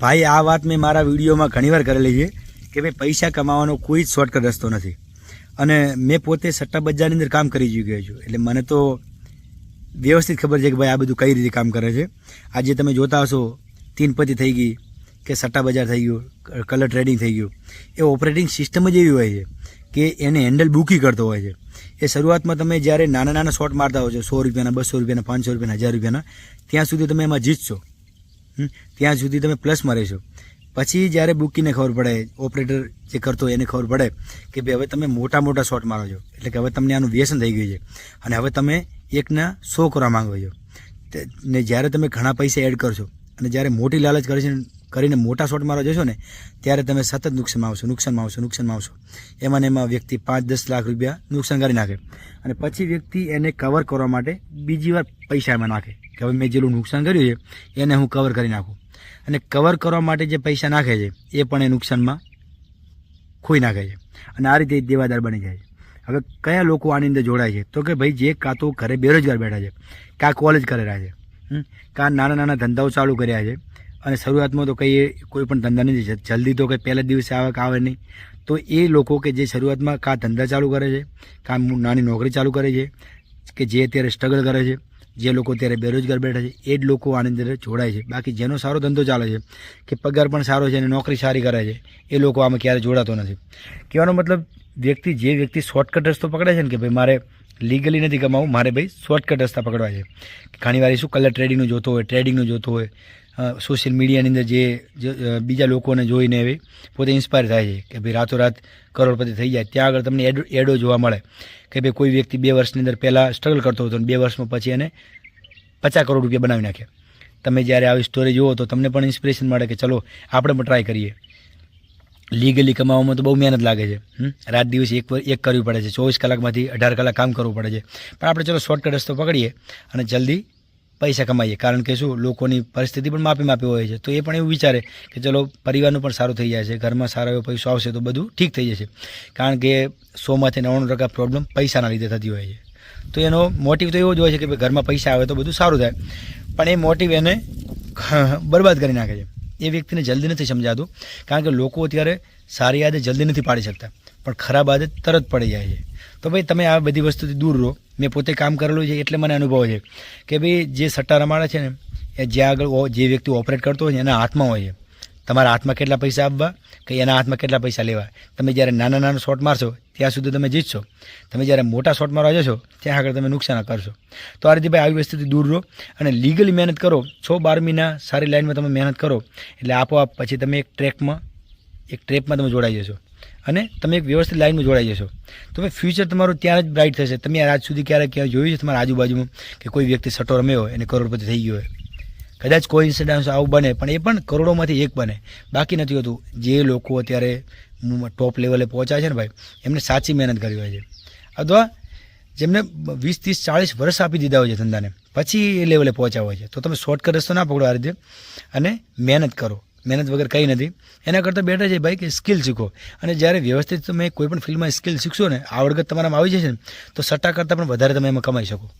ભાઈ, આ વાત મેં મારા વિડીયોમાં ઘણીવાર કરેલી છે કે ભાઈ, પૈસા કમાવાનો કોઈ જ શોર્ટકટ રસ્તો નથી. અને મેં પોતે સટ્ટા બજારની અંદર કામ કરી ચૂક્યો છું. એટલે મને તો વ્યવસ્થિત ખબર છે કે ભાઈ, આ બધું કઈ રીતે કામ કરે છે. આજે તમે જોતા હશો, તીનપતિ થઈ ગઈ કે સટ્ટા બજાર થઈ ગયું કલર ટ્રેડિંગ થઈ ગયું. એ ઓપરેટિંગ સિસ્ટમ જ એવી હોય છે કે એને હેન્ડલ બુકી કરતો હોય છે. એ શરૂઆતમાં તમે જ્યારે નાના નાના શોટ મારતા હો છો, સો રૂપિયાના, બસો રૂપિયાના, પાંચસો રૂપિયાના, હજાર રૂપિયાના, ત્યાં સુધી તમે એમાં જીતશો? ત્યાં સુધી તમે પ્લસમાં રહેશો. પછી જ્યારે બુકીને ખબર પડે ઓપરેટર જે કરતો હોય એને ખબર પડે કે ભાઈ હવે તમે મોટા મોટા શોટ મારો છો. એટલે કે હવે તમને આનું વ્યસન થઈ ગયું છે. અને હવે તમે એકના સો કરવા માંગો છો. ને જ્યારે તમે ઘણા પૈસા એડ કરશો અને જ્યારે મોટી લાલચ કરે છે કરીને મોટા શોટ મારવા જશો ને, ત્યારે તમે સતત નુકસાનમાં આવશો નુકસાનમાં આવશો નુકસાનમાં આવશો એમાં ને એમાં વ્યક્તિ પાંચ દસ લાખ રૂપિયા નુકસાન કરી નાખે. અને પછી વ્યક્તિ એને કવર કરવા માટે બીજી વાર પૈસા એમાં નાખે કે હવે મેં જેટલું નુકસાન કર્યું છે, એને હું કવર કરી નાખું. અને કવર કરવા માટે જે પૈસા નાખે છે, એ પણ એ નુકસાનમાં ખોઈ નાખે છે. અને આ રીતે દેવાદાર બની જાય છે. હવે કયા લોકો આની અંદર જોડાય છે? તો કે ભાઈ જે કાં તો ઘરે બેરોજગાર બેઠા છે, કાં કોલેજ કરેલા છે. હમ, કાં નાના નાના ધંધાઓ ચાલુ કર્યા છે. અને શરૂઆતમાં તો કંઈ કોઈ પણ ધંધા નથી જલ્દી તો કંઈ પહેલા દિવસે આવક આવે નહીં. તો એ લોકો કે જે શરૂઆતમાં કાં ધંધા ચાલુ કરે છે કાં નાની નોકરી ચાલુ કરે છે કે જે અત્યારે સ્ટ્રગલ કરે છે જે લોકો અત્યારે બેરોજગાર બેઠા છે એ જ લોકો આની અંદર જોડાય છે. બાકી જેનો સારો ધંધો ચાલે છે કે પગાર પણ સારો છે અને નોકરી સારી કરે છે એ લોકો આમાં ક્યારે જોડાતો નથી. કહેવાનો મતલબ વ્યક્તિ જે વ્યક્તિ શોર્ટકટ રસ્તો પકડે છે ને કે ભાઈ મારે લીગલી નથી કમાવું. મારે ભાઈ શોર્ટકટ રસ્તા પકડવા છે. ઘણીવાર શું કલર ટ્રેડિંગનું જોતો હોય ટ્રેડિંગનું જોતો હોય સોશિયલ મીડિયાની અંદર જે બીજા લોકોને જોઈને એવી પોતે ઇન્સ્પાયર થાય છે કે ભાઈ રાતોરાત કરોડપતિ થઈ જાય. ત્યાં આગળ તમને એડો એડો જોવા મળે કે ભાઈ કોઈ વ્યક્તિ બે વર્ષની અંદર પહેલાં સ્ટ્રગલ કરતો હતો બે વર્ષમાં પછી એને પચાસ કરોડ રૂપિયા બનાવી નાખે તમે જ્યારે આવી સ્ટોરી જુઓ તો તમને પણ ઇન્સ્પિરેશન મળે કે ચલો, આપણે પણ ટ્રાય કરીએ. લીગલી કમાવામાં તો બહુ મહેનત લાગે છે? રાત દિવસ એક એક કરવી પડે છે, ચોવીસ કલાકમાંથી અઢાર કલાક કામ કરવું પડે છે. પણ આપણે ચલો શોર્ટકટ રસ્તો પકડીએ અને જલ્દી પૈસા કમાઈએ. કારણ કે શું, લોકોની પરિસ્થિતિ પણ માપી માપી હોય છે. તો એ પણ એવું વિચારે કે ચલો પરિવારનું પણ સારું થઈ જાય છે, ઘરમાં સારો એવો પૈસો આવશે તો બધું ઠીક થઈ જશે. કારણ કે સોમાંથી નવ્વાણું ટકા પ્રોબ્લેમ પૈસાના લીધે થતી હોય છે. તો એનો મોટિવ તો એવો જ હોય છે કે ઘરમાં પૈસા આવે તો બધું સારું થાય. પણ એ મોટિવ એને બરબાદ કરી નાખે છે. એ વ્યક્તિને જલ્દી નથી સમજાતું. કારણ કે લોકો અત્યારે સારી આદત જલ્દી નથી પાડી શકતા. પણ ખરાબ આદત તરત પડી જાય છે. તો ભાઈ તમે આ બધી વસ્તુથી દૂર રહો. મેં પોતે કામ કરેલું છે એટલે મને અનુભવ છે. કે ભાઈ જે સટ્ટા રમાડે છે ને, એ જ્યાં આગળ જે વ્યક્તિ ઓપરેટ કરતો હોય ને એના હાથમાં હોય છે. તમારા હાથમાં કેટલા પૈસા આપવા કે એના હાથમાં કેટલા પૈસા લેવા? તમે જ્યારે નાના નાના શોટ મારશો, ત્યાં સુધી તમે જીતશો. તમે જ્યારે મોટા શોટ મારવા જશો, ત્યાં આગળ તમે નુકસાન કરશો. તો આ રીતે ભાઈ આવી વસ્તુથી દૂર રહો અને લીગલી મહેનત કરો. છ બાર મહિના સારી લાઈનમાં તમે મહેનત કરો. એટલે આપોઆપ પછી તમે એક ટ્રેકમાં એક ટ્રેપમાં તમે જોડાઈ જશો. અને તમે એક વ્યવસ્થિત લાઇનમાં જોડાઈ જશો. તો ભાઈ ફ્યુચર તમારું ત્યાં જ બ્રાઇટ થશે. તમે આજ સુધી ક્યારેક ક્યાંય જોયું છે તમારા આજુબાજુમાં કે કોઈ વ્યક્તિ સટો રમ્યો હોય અને કરોડપતિ થઈ ગયો હોય? કદાચ કોઈ ઇન્સિડન્સ આવું બને, પણ એ પણ કરોડોમાંથી એક બને. બાકી નથી હોતું. જે લોકો અત્યારે ટોપ લેવલે પહોંચ્યા છે ને ભાઈ, એમને સાચી મહેનત કરી હોય છે. અથવા જેમને વીસ, ત્રીસ, ચાળીસ વર્ષ આપી દીધા હોય છે ધંધાને, પછી એ લેવલે પહોંચ્યા હોય છે. તો તમે શોર્ટકટ રસ્તો ના પકડો આ રીતે અને મહેનત કરો. મહેનત વગર કંઈ નથી. એના કરતાં બેટર છે ભાઈ કે સ્કિલ શીખો. અને જ્યારે વ્યવસ્થિત તમે કોઈ પણ ફિલ્ડમાં સ્કિલ શીખશો ને આવડગત તમારામાં આવી જશે ને, તો સટ્ટા કરતાં પણ વધારે તમે એમાં કમાઈ શકો.